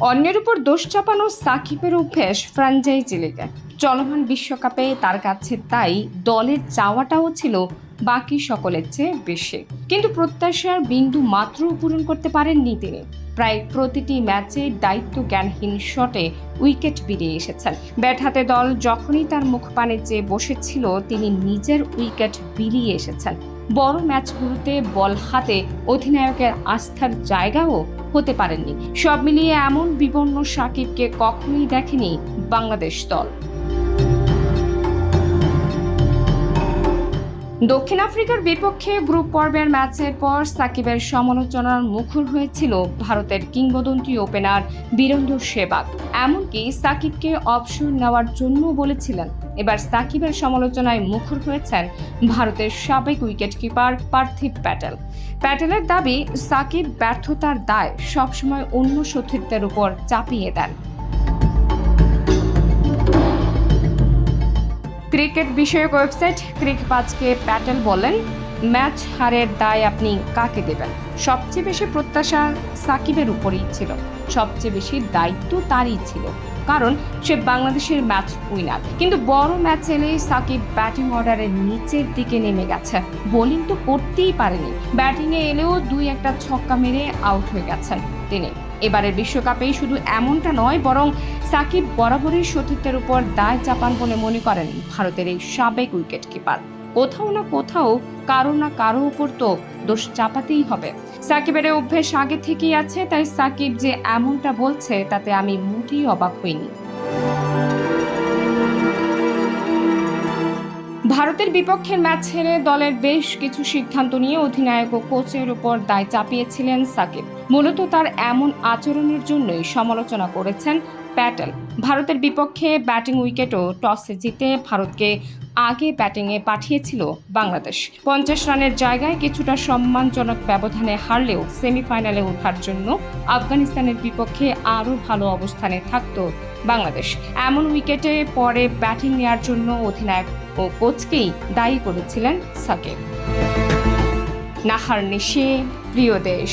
অন্যের উপর দোষ চাপানো সাকিবের অভ্যেস ফ্র্যাঞ্চাইজি লিগে চলমান বিশ্বকাপে তার কাছে তাই দলের চাওয়াটাও ছিল বাকি সকলের চেয়ে বেশি। কিন্তু প্রত্যাশার বিন্দু মাত্রও পূরণ করতে পারেননি তিনি। প্রায় প্রতিটি ম্যাচে দায়িত্ব জ্ঞানহীন শটে উইকেট বেরিয়ে এসেছেন। ব্যাট হাতে দল যখনই তার মুখ পানে চেয়ে বসেছিল, তিনি নিজের উইকেট বিলিয়ে এসেছেন। বড় ম্যাচগুলোতে বল হাতে অধিনায়কের আস্থার জায়গাও হতে পারেননি। সব মিলিয়ে এমন বিবর্ণ সাকিবকে কখনোই দেখেনি বাংলাদেশ দল। দক্ষিণ আফ্রিকার বিপক্ষে গ্রুপ পর্বের ম্যাচের পর সাকিবের সমালোচনার মুখর হয়েছিল ভারতের কিংবদন্তি ওপেনার বীরেন্দ্র সেবাগ এমনকি সাকিবকে অবসর নেওয়ার জন্য বলেছিলেন। এবার সাকিবের সমালোচনায় মুখর হয়েছেন ভারতের সাবেক উইকেটকিপার পার্থিব প্যাটেল। প্যাটেলের দাবি, সাকিব ব্যর্থতার দায় সবসময় অন্য সতীর্থের উপর চাপিয়ে দেন। ক্রিকেট বিষয়ক ওয়েবসাইট ক্রিকবাজকে প্যাটেল বলেন, ম্যাচ হারের দায় আপনি কাকে দেবেন? সবচেয়ে বেশি প্রত্যাশা সাকিবের উপরেই ছিল। সবচেয়ে বেশি দায়িত্ব তারই ছিল। কারণ সে বাংলাদেশের ম্যাচ উইনার। কিন্তু বড় ম্যাচ এলেই সাকিব ব্যাটিং অর্ডারের নিচের দিকে নেমে গেছে। বোলিং তো করতেই পারেনি। ব্যাটিংয়ে এলেও দুই একটা ছক্কা মেরে আউট হয়ে গেছেন তিনি। এবারের বিশ্বকাপেই শুধু এমনটা নয়, বরং সাকিব বরাবরই সতীর্থের উপর দায় চাপান বলে মনে করেন ভারতের এই সাবেক উইকেট কিপার কোথাও না কোথাও, কারও না কারও উপর তো দোষ চাপাতেই হবে। সাকিবের অভ্যেস আগে থেকেই আছে, তাই সাকিব যে এমনটা বলছে, তাতে আমি মোটেই অবাক হইনি। ভারতের বিপক্ষের ম্যাচ হেরে দলের বেশ কিছু সিদ্ধান্ত নিয়ে অধিনায়ক ও কোচের উপর দায় চাপিয়েছিলেন সাকিব। মূলত তার এমন আচরণের জন্যই সমালোচনা করেছেন প্যাটেল। ভারতের বিপক্ষে ব্যাটিং উইকেটও টসে জিতে ভারতকে আগে ব্যাটিংয়ে পাঠিয়েছিল বাংলাদেশ। পঞ্চাশ রানের জায়গায় কিছুটা সম্মানজনক ব্যবধানে হারলেও সেমিফাইনালে ওঠার জন্য আফগানিস্তানের বিপক্ষে আরও ভালো অবস্থানে থাকত বাংলাদেশ। এমন উইকেটে পরে ব্যাটিং নেয়ার জন্য অধিনায়ক ও কোচকেই দায়ী করেছিলেন সাকিব। নাহার নিশে, প্রিয় দেশ।